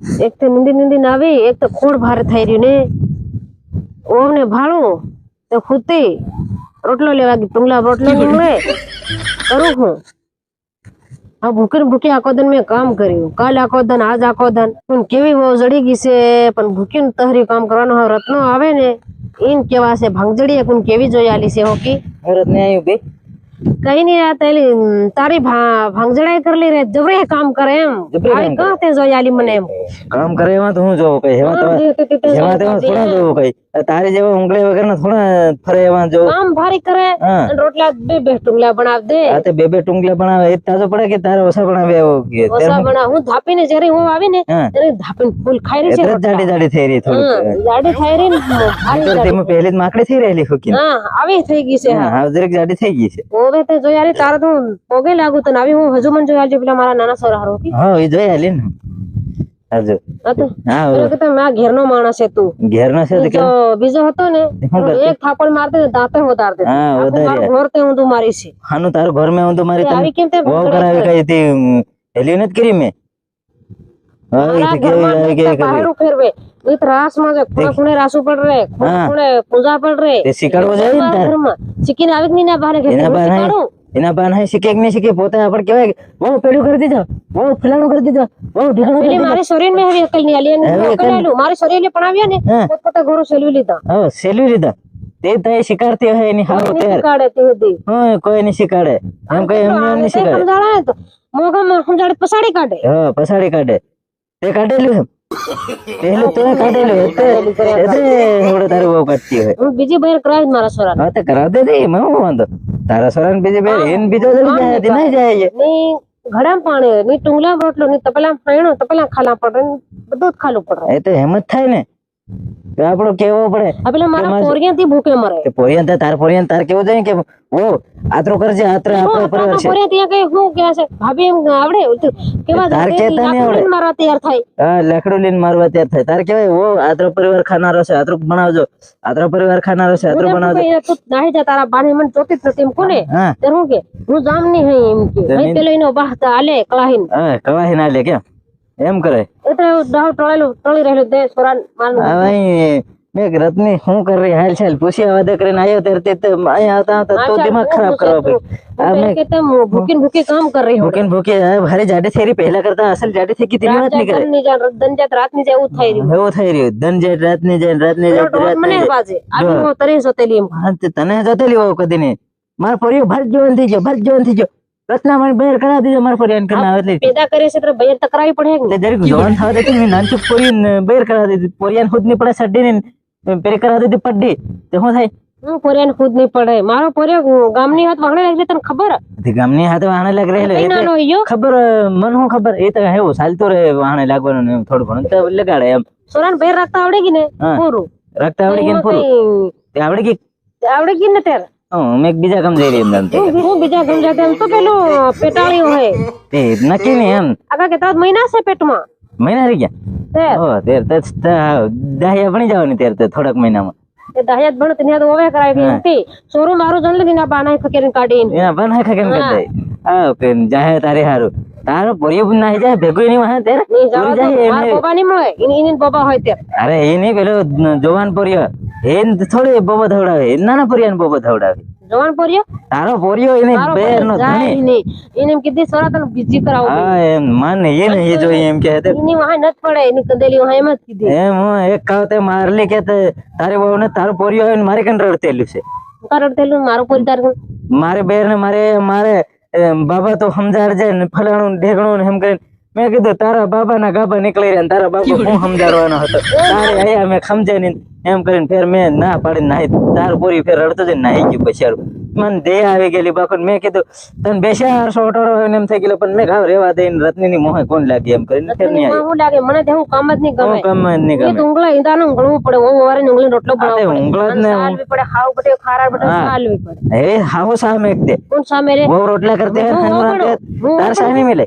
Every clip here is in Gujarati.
એક તો નિંદી નિંદી આવી, એક તો ખોડ ભારે થઈ રહ્યું ને. ઓમને ભાળું તો ખૂતી રોટલો લેવા ગઈ ટુંગલા રોટલો નહીં મળે કરું હું. હા ભૂખી ભૂકી આખો દન મેં કામ કર્યું. કાલ આખો દન, આજ આખો દન. પણ કેવી બહુ જડી ગઈ છે, પણ ભૂખી ને તહરી કામ કરવાનો રત્નો આવે ને. એમ કેવા છે ભાંગજડી કુન કેવી જોઈ આલી છે હોકી મુરત ને આવ્યું બે. કઈ નહીં આ तारी તારી ભા- ભાંગજડાઈ કરલી રે જબરે કામ કરે એમ. જબરે કામ આવી કાં તે જોઈ આલી મને એમ? કામ કરે એમાં તો હું જોઉં કઈ? थोड़ा જોવું કઈ? તારે જેવા ઉંગળી વગર ના થોડા ફરે એમાં જો કામ ભારી કરે હા. રોટલા બે બે ટુંગલા બનાવ દે. આ તે બે બે ટુંગલા બનાવે એ તાજો પડે કે તારે ઓસા બનાવે એવો કે ઓસા બના હું ધાપીને જ્યારે હું આવી ને હા. ત્યારે થાપીને ફૂલ ખાઈ રહી છે જાડી જાડી થઈ રહી થોડી જાડી થઈ રહી ને તેમાં પહેલી જ માકડી થઈ રહેલી હોકી હા આવી થઈ ગઈ છે હા. જરીક જાડી થઈ ગઈ છે. હવે તે જોઈ આલી તારા તો પોગે લાગુ તો આવી હું હજુ મન જોઈ આલજો પેલા મારા નાના સર હારો હા એ જોઈ આલી ને. હાજો. હા કે તમે આ ઘેરનો માણસ છે તું. ઘેરનો છે તો બીજો હતો ને એક થાપડ મારતે દાંતે હોતાર દે હા વધારે. ઘર તે હું તું મારી છે. હાનું તારું ઘર મે હું તો મારી આવી કેમ તે વાવ કરાવી કઈ હતી હેલી નથી કરી મેં? મારા ઘરમાં કરી પહાડું ફેરવે. ઈ ત્રાસમાં છે ખૂણે ખૂણે રાસુ પડ રે ખૂણે હા. ખૂણે પૂજા પડ રે. તે શીખવાડવો જોઈએ ને ઘરમાં. શીખીને આવી જ નહીં ના બહાર કે એના હું બહાર નહીં શીખે કે નહીં શીખે? પોતે આપણે કહેવાય બહુ પેલું કરી દીધો બહુ ફલાણું કરી દીધો બહુ ઢીકણું કરી મારી શરીર મેં હવે અકલ નહીં આલી અને અકલ આલું. મારી શરીર ને પણ ને હા. પોતપોતે સેલવી લીધા. હવે સેલવી લીધા. તે તો એ શીખાડતી હોય એની હાવ નહીં તેર તે સુધી. હા કોઈ નહીં શીખાડે. એમ કઈ એમને એમ નહીં શીખાડે. સમજાવે ને તો. મોઢામાં સમજાડે પસાડી કાઢે. હા પછાડી કાઢે. તે કાઢેલું એમ? તો કાઢેલું એટલે એટલે થોડું બહુ કાઢતી હોય. હું બીજી બહેર કરાવી મારા સોરા હા તો કરાવ દે દે એમાં હું વાંધો તારા સોરાને બીજી બે એને બીજો જડી જાય તે નહીં જાય છે. ઘડામાં પાણી ની ટુંગલામાં રોટલો ની તપેલામાં ફાયણો તપેલામાં ખાલા પડે. બધું જ ખાલું પડે. એ તો એમ જ થાય ને. આપણો કેવો પડે? આ પેલા મારા પોરિયા થી ભૂખે મરે. તે પોરિયા તાર તાર પોરિયા તાર કેવો જાય કે ઓ આતરો કરજે આતરો આપણો પરિવાર છે પોરિયા ત્યાં કઈ હું કે છે? ભાભી એમ આવડે? કેવા તાર કે તને આવડે. મારવા તૈયાર થાય. હા લેખડું લઈને મારવા તૈયાર થાય. તાર કેવાય ઓ આતરો પરિવાર ખાનારો છે આતરો બનાવજો. આતરો પરિવાર ખાનારો છે આતરો બનાવજો. તું નાહી જા તારા બાને મન જ નથી એમ કોને? તે હું. કે હું જામની હઈ એમ કે. તે હઈ પેલો એનો બાહતા આલે કળાહીન. હા કવાહી આલે કેમ? એમ કરે? મેં રત્ની શું કરી હાલ ચાલ પૂછ્યા વાદે કરીને આવ્યો ત્યારે તે અહીંયા આવતા આવતા તો દિમાગ ખરાબ કરવા પડ્યો આ કે તેમ ભૂકી કામ કરી રહી હું ભૂકીને ભૂકી ભારે જાડે થઈ પહેલા કરતા અસલ જાડે થઈ ગઈ તેની વાત નહીં કરે? દન જાત રાત રાતની જાય એવું થઈ રહ્યું. એવું થઈ રહ્યું. ધન જાય રાતની જાય રાતની જાય મને રાતની જાય બાજે આવી હું. તરી સતેલી એમ. તને જોતેલી હોવ કદી નહીં. માર પરિયો ભર જોન થઈ ગયો ભર જોન થઈ ગયો. રત્નામણી બહેર કરાવી દીધો મારો પરિયો કરીને આવે એટલે પેદા કરે છે તો બૈર તકરાવી પડે કે એટલે જરીક જવાન થવા દેતી મેં નાનચુક પોરીને બહેર કરાવી દીધી. પોરિયાને ખુદની પડે સડીને પેરી કરાવી દીધી પડ્ડી. તો શું થાય? હું પોરિયાને ખુદ નહીં પડે. મારો પોરિયો ગામની હાથ વાહણે લાગી તને ખબર? તે ગામની હાથે વાહણે લાગ રહેલો. તો નાનો ખબર મન હું ખબર? એ તો એવું ચાલતો રહે વાહણે લાગવાનું ને થોડું ઘણું. તો લગાડે એમ. સોરાન બૈર રાખતા આવડે કે ને. પૂરું. રાખતા આવડી પૂરું? તે ગઈ આવડે કે ને ત્યારે? હં, મેં એક બીજા કામ જઈ રહી એમ. હું હું બીજા સમજાતે એમ તો પેલું પેટાળ્યું હોય તે નક્કી નહીં એમ. આગળ કેતા મહિના છે પેટમાં. મહિના રહી ગયા? ઓ તેર તો દાહિયા ભણી જવાની ત્યારે તો થોડાક મહિનામાં. એ દહાયત ભણ તેને તો ઓવે કરાવી ગઈ હતી. સોરું મારું જણ લીધી ના બાના ફકીરીને કાઢીને. એના હાખા કેમ કરતા હા કે જાહે તારે હારું. તારો પોરિયો પણ નાહી જાય ભેગું એની વાહે ત્યારે? નહીં જવા ચોરી દો. જાય એને. પપ્પા નહીં મળે એની એની પપ્પા હોય ત્યારે. અરે એ નહીં પેલો જોવાન પોરિયો. એ થોડી બોબો ધવડાવે. એ નાના પોરિયાને બોબો ધવડાવે. જવાન પોરિયો? તારો પોરિયો એને બેર નો ધણી. એને એમ કીધી સોરા તને બીજી કરાવું હા એમ માન એને એ જો એમ કે તે ની વાહ નત પડે એની કંદેલી વાહ એમ જ કીધી. એમ હું એક કાવતે મારલી કે તે તારે બહુ ને તારો પોરિયો આવીને મારે કન રડતેલું છે? કારણ તેલું મારું પોરી તાર મારે બેર ને મારે મારે બાબા તો સમજાડજે ને ફલાણું ઢેગણું ને એમ કરીને મેં કીધું તારા બાબા ના ગાભા નીકળી રહ્યા તારા બાબા હું સમજાડવાનો હતો. તારે આયા મેં સમજાય નહીં એમ કરીને ફેર મેં ના પાડી નાહી. તાર પૂરી ફેર રડતો જઈને નાહી ગયું પછી મને દે આવી ગયેલી બાકી મેં કીધું તને બેસ્યા સો અટાડો એમ થઈ ગયેલો પણ મેં ઘાવ રેવા દે રત્ની ની મોહે કોણ લાગી એમ કરીને ફેર નહીં આવી લાગે? મને તે હું કામ જ નહીં ગમે. કામ જ નહીં ગમે. ઉંગળા ઈંદાનો ઉંગળવું પડે. ઓ વારે ઉંગળી રોટલો બનાવો ઉંગળા જ ને સાલવી પડે હાવ બટે ખારા બટે સાલવી પડે. એ હાવ સામે એક દે કોણ સામે રે? ઓ રોટલા કરતે હે તાર સામે મિલે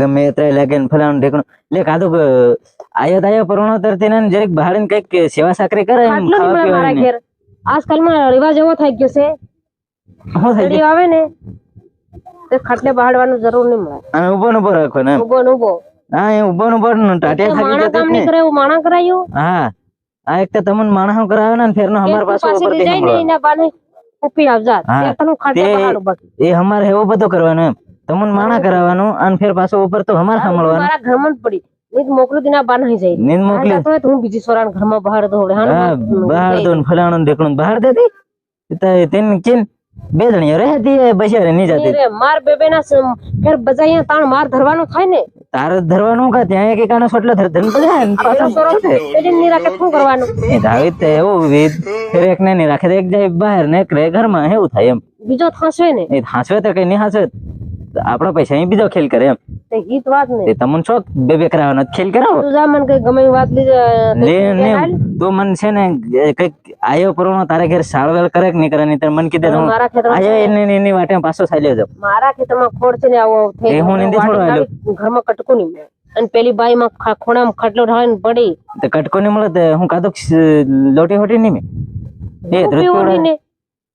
ગમે એતરા લાગે ને ફલાણું ઢેકણું. એટલે કાદુક આયો તાયો પરણોતરથી ને જરીક બહાર ને કંઈક સેવા સાકરી કરે એમ ખાવા પીવાની. ઘેર. આજકાલમાં રિવાજ એવો થઈ ગયો છે. થઈ આવે ને તે ખાટલે બહાડવાનું જરૂર નહીં મળે. અને ઊભો ને ઊભો રાખો ને ઊભો ને ઊભો હા એ ઊભો ને ઊભો ને ટાટિયા થાકી માણા કામ નહીં કરે એવું માણા કરાયું. હા આ એક તો તમને માણસો કરાવે ને ને બહાડું બાકી એ અમારે એવો બધો કરવાનો એમ. તમને માણા કરાવવાનું અને ફેર પાછો ઉપર તો હમાર સાંભળવાનું. મારા ઘરમાં પડી. તો મોકલું દિના બા નહીં જાય. નીંદ મોકલી તો હું બીજી સોરાન ઘરમાં બહાર દોડે હા બહાર દોન ફલાણો ને ઢેકણું બહાર દેતી? તો તેને કિન બે જણી રહેતી એ બજારે નહીં જાતી. રે માર બેબે ના ફેર બજાયા તાણ માર ધરવાનું થાય ને. તારે ધરવાનું કા? ત્યાં એક એકાનો સોટલો ધર ધન પડે ને પાછો સોરો છે પેલી ની રાખે શું કરવાનું? એ દાવી તે એવો વિધ ફેર એક ને ની રાખે એક જાય બહાર ને એક રહે ઘરમાં એવું થાય એમ. બીજો થાસવે ને. એ થાસવે તો કઈ નહીં હાંસવે આપણા પૈસા અહીં બીજો ખેલ કરે એમ. તે ગીત વાત ને. તમને શોખ બે બે કરાવવાનો? ખેલ કરાવો? તું જા મને કઈ ગમે વાત લે ને તું મન છે ને કંઈક આયો પરોણો તારે ઘેર સાળવેલ કરે કે નહીં કરે નહીં મન કીધે હું આયો એની એની વાટે પાછો ચાલ્યો લેજો મારા ખેતરમાં ખોડ છે ને આવો થઈ હું. નીંદી થોડો વાડી ઘરમાં કટકો નહીં અને પેલી બાઈ માં ખોણામાં ખટલો ઢાળીને પડી. તો કટકો નહીં મળે તો હું કાદો લોટી હોટી નહીં મેં? એ પીવડાવે. નહીં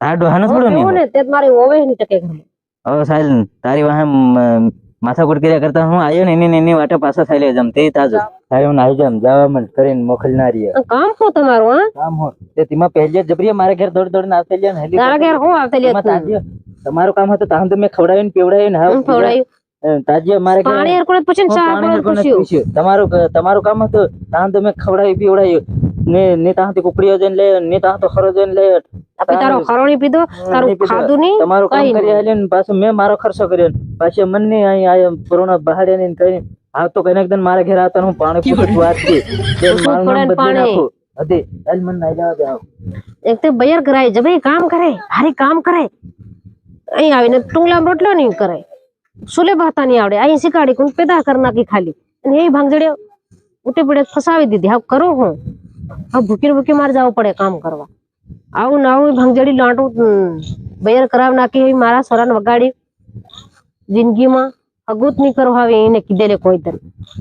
તાર ડોહાનું થોડું નહીં ને તે મારી ઓવે નહીં ટકે ઘરમાં. હવે સાહેલ તારી વાહે માથાકૂટ કર્યા કરતા હું આવ્યો ને એની ને એની વાટે પાછો ચાલ્યો જામ તે તાજો. તારે હું આવી જામ જવા મન કરીને મોકલનારી કામ શું તમારું હા? કામ હો તે તેમાં પહેલી જબરી મારે ઘેર દોડ દોડ આવતે લ્યા ને હેલી તારા ઘેર હું આવતી લે તેમાં તમારું કામ હતું તાહન તો મેં ખવડાવીને પીવડાવીને હાવ ખવડાવ્યું તાજી મારે ઘેર પાણી હરકોને પૂછીને ચા હરકોને પૂછ્યું. પૂછ્યું. તમારું તમારું કામ હતું તાન તો મેં ખવડાવી પીવડાવ્યું ને ને તાહથી કુકડીઓ જઈને લે ને તાહ તો ખરો જઈને લે તારો ખરોણી પીધો તારું નહીં. ખાધું નહીં તમારું કામ કરી નહીં. આલ્યું ને પાછું મેં મારો ખર્ચો કર્યો ને. પાછી મન નહીં અહીં આયો કોરોના બહાડ્યા ને કઈ આ તો કઈ એકદમ મારા ઘેર આવતા હું પાણી પૂછું વાતથી તે મારું નામ ને બદલી પાણી. નાખું. હતી હાલ મને નાઈ જાવ આવ. એક તો બયર કરાય જબે કામ કરે હારી કામ કરે. અહીં આવીને ટુંગલામ રોટલો નહીં કરે. સુલે ભાતા નહીં આવડે. અહીં શીખાડી કોણ પેદા કર નાખી ખાલી. અને એ ભાંગજડ્યો ઉટે પડે ફસાવી દીધી. હા કરો હું. હા ભૂકી ભૂકી મારે જવું પડે કામ કરવા. આવું ને આવું ભંગજડી લાંટું બયર કરાવ નાખી મારા સોરાને વગાડી જિંદગીમાં અગુત નહીં કરો હવે, એને કીધેલે કોઈ તર